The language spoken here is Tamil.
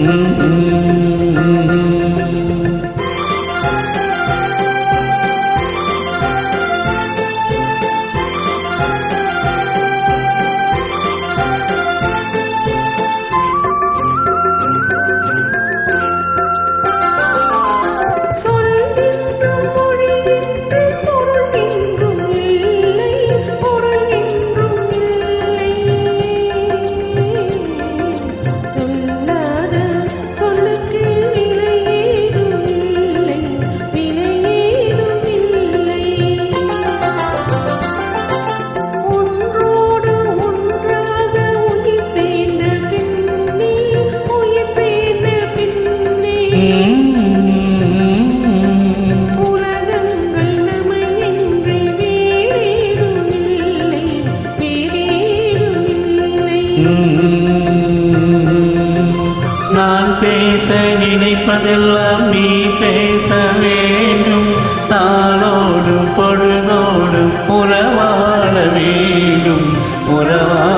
வேண்டும் நான் பேச நினைப்பதெல்லாம் நீ பேச வேண்டும். நாளோடும் பொழுதோடும் உறவாட வேண்டும். உறவா